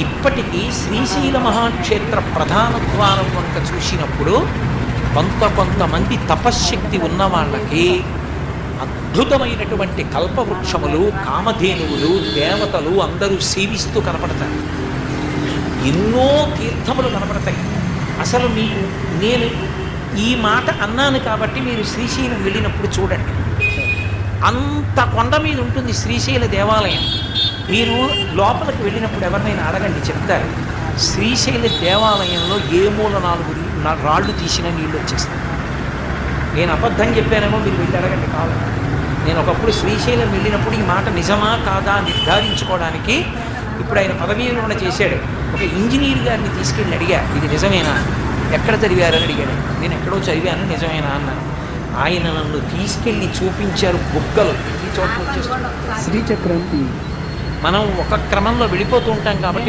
ఇప్పటికీ శ్రీశైల మహాక్షేత్ర ప్రధాన ద్వారం వంక చూసినప్పుడు కొంత కొంతమంది తపశ్శక్తి ఉన్న వాళ్ళకి అద్భుతమైనటువంటి కల్పవృక్షములు కామధేనువులు దేవతలు అందరూ సేవిస్తూ కనపడతారు. ఎన్నో తీర్థములు కనపడతాయి. అసలు మీకు నేను ఈ మాట అన్నాను కాబట్టి మీరు శ్రీశైలం వెళ్ళినప్పుడు చూడండి. అంత కొండ మీద ఉంటుంది శ్రీశైల దేవాలయం. మీరు లోపలికి వెళ్ళినప్పుడు ఎవరినైనా అడగండి చెప్తారు. శ్రీశైల దేవాలయంలో ఏ మూల నాలుగు నా- రాళ్ళు తీసిన నీళ్ళు వచ్చేస్తాయి. నేను అబద్ధం చెప్పానేమో మీరు వెళ్ళి అడగండి కాదు నేను ఒకప్పుడు శ్రీశైలం వెళ్ళినప్పుడు ఈ మాట నిజమా కాదా నిర్ధారించుకోవడానికి ఇప్పుడు ఆయన పదవీ విరమణ చేశాడు. ఒక ఇంజనీర్ గారిని తీసుకెళ్ళి అడిగా ఇది నిజమేనా? ఎక్కడ చదివారని అడిగాడు. నేను ఎక్కడో చదివాను నిజమేనా? అన్నాను. ఆయన నన్ను తీసుకెళ్ళి చూపించారు బుగ్గలు. ఈ చోట్ల వచ్చేస్తుంది శ్రీచక్రం మనం ఒక క్రమంలో వెళ్ళిపోతూ ఉంటాం కాబట్టి